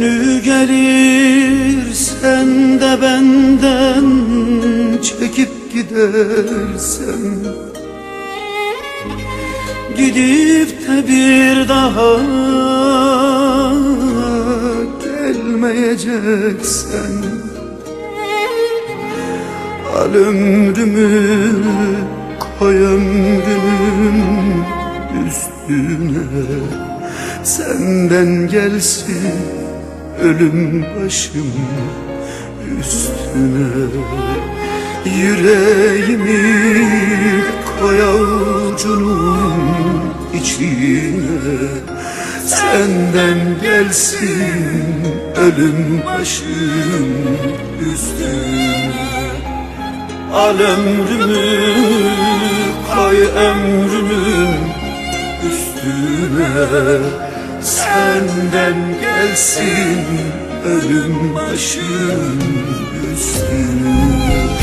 Günü gelir sen de benden çekip gidersen. Gidip de bir daha gelmeyeceksen. Al ömrümü koy ömrümün üstüne. Senden gelsin ölüm başım üstüne Yüreğimi koy avucunun içine. Senden gelsin ölüm başım üstüne. Al ömrümü koy ömrümün üstüne Senden gelsin ölüm başım üstüne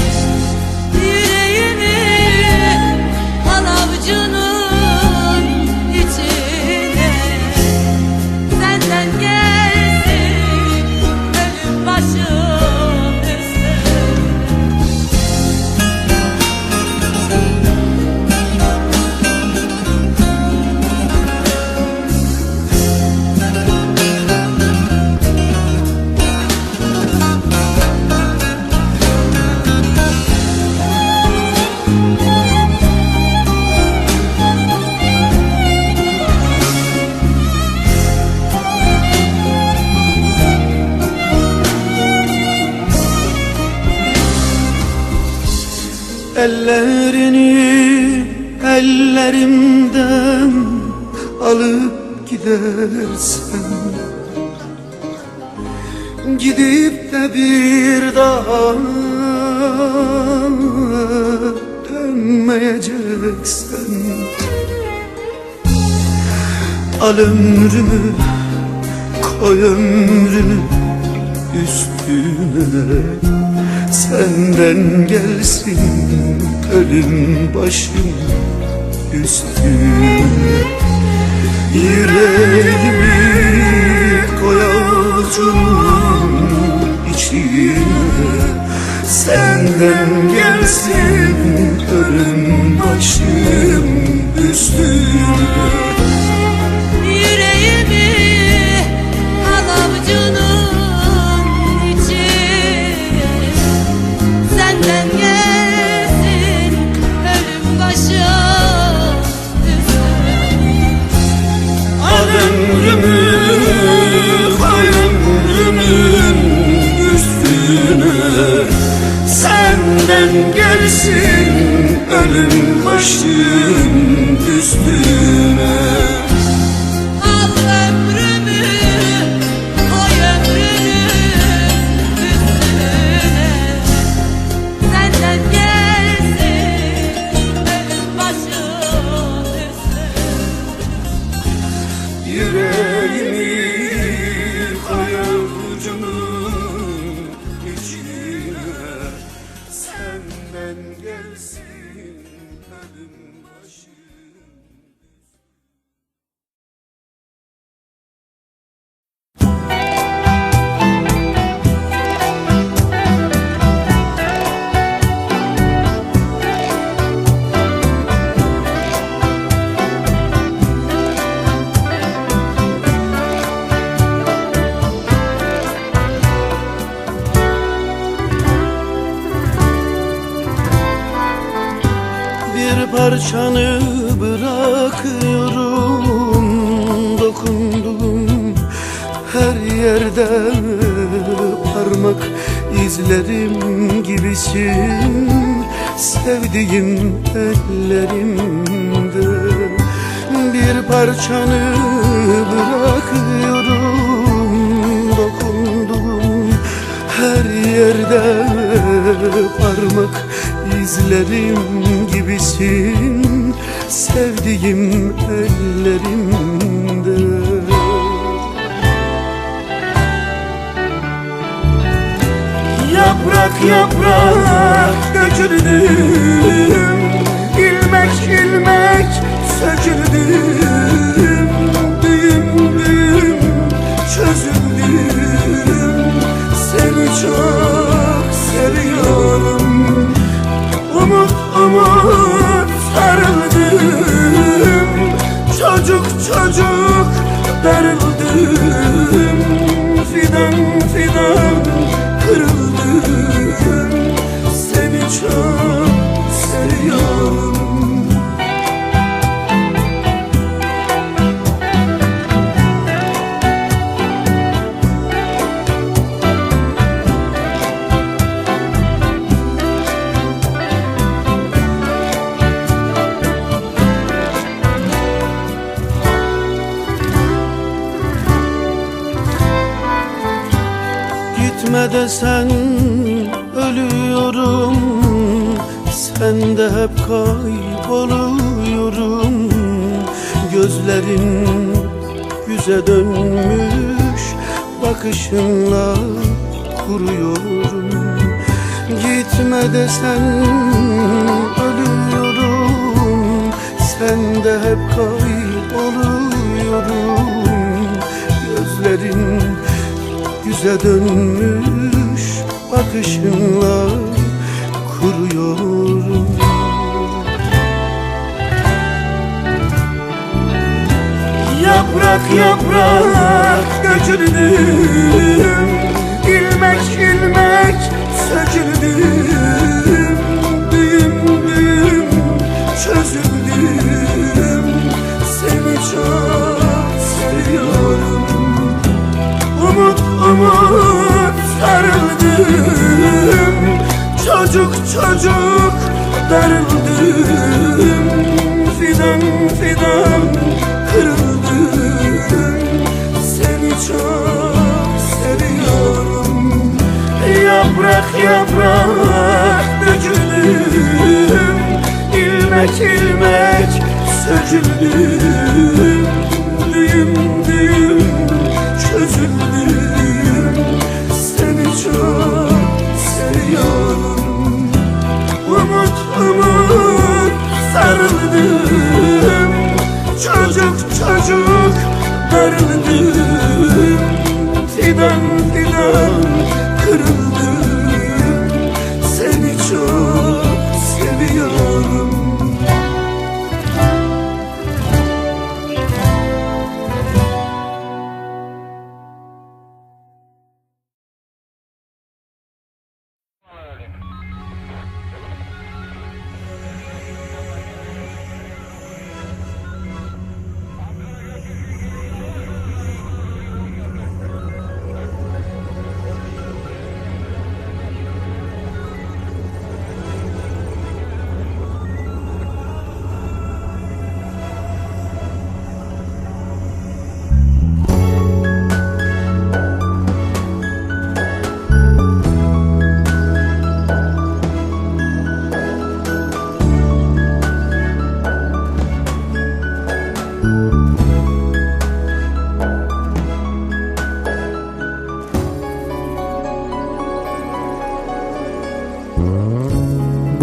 Ellerini ellerimden alıp gidersen Gidip de bir daha dönmeyeceksen Al ömrümü koy ömrünü üstüne Senden gelsin ölüm başım üstüne Yüreğimi koy avucunun içine. Senden gelsin ölüm başım üstüne gelsin ölüm başım üstüne gelsin Bir parçanı bırakıyorum. Dokunduğum her yerde Parmak izlerim gibisin. Sevdiğim ellerimde Bir parçanı bırakıyorum. Dokunduğum her yerde parmak izlerim gibisin Sevdiğim ellerimde Yaprak yaprak döküldüm. İlmek ilmek söküldüm Gitme desen ölüyorum. Sen de hep kayboluyorum. Gözlerin yüze dönmüş Bakışınla kuruyorum. Gitme desen ölüyorum. Sen de hep kayboluyorum. Gözlerin yüze dönmüş bakışınla kuruyorum. Yaprak yaprak döküldüm. İlmek ilmek söküldüm Çocuk darıldım Fidan fidan kırıldım. Seni çok seviyorum. Yaprak yaprak döküldüm. İlmek ilmek söküldüm. Düğüm düğüm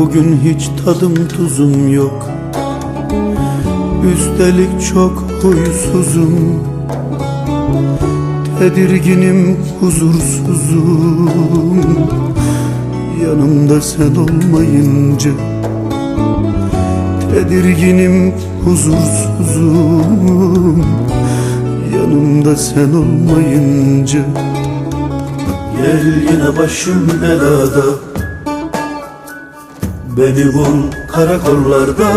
Bugün hiç tadım tuzum yok. Üstelik çok huysuzum. Tedirginim huzursuzum. Yanımda sen olmayınca Tedirginim huzursuzum. Yanımda sen olmayınca Gel yine başım belada Beni bul karakollarda.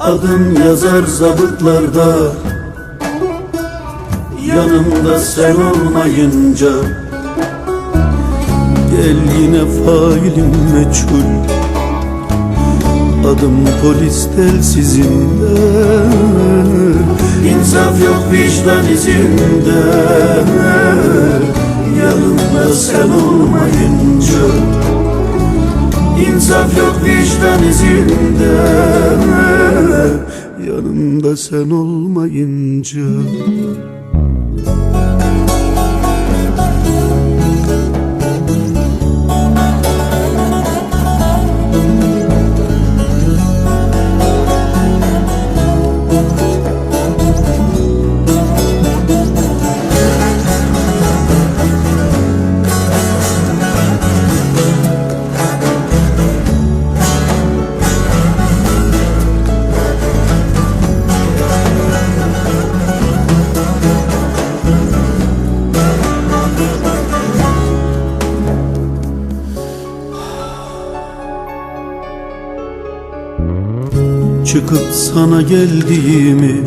Adım yazar zabıtlarda. Yanımda sen olmayınca. Gel yine failim meçhul. Adım polis telsizinde İnsaf yok vicdan izinde Yanımda sen olmayınca İnsaf yok vicdan izinde. Yanımda sen olmayınca Çıkıp sana geldiğimi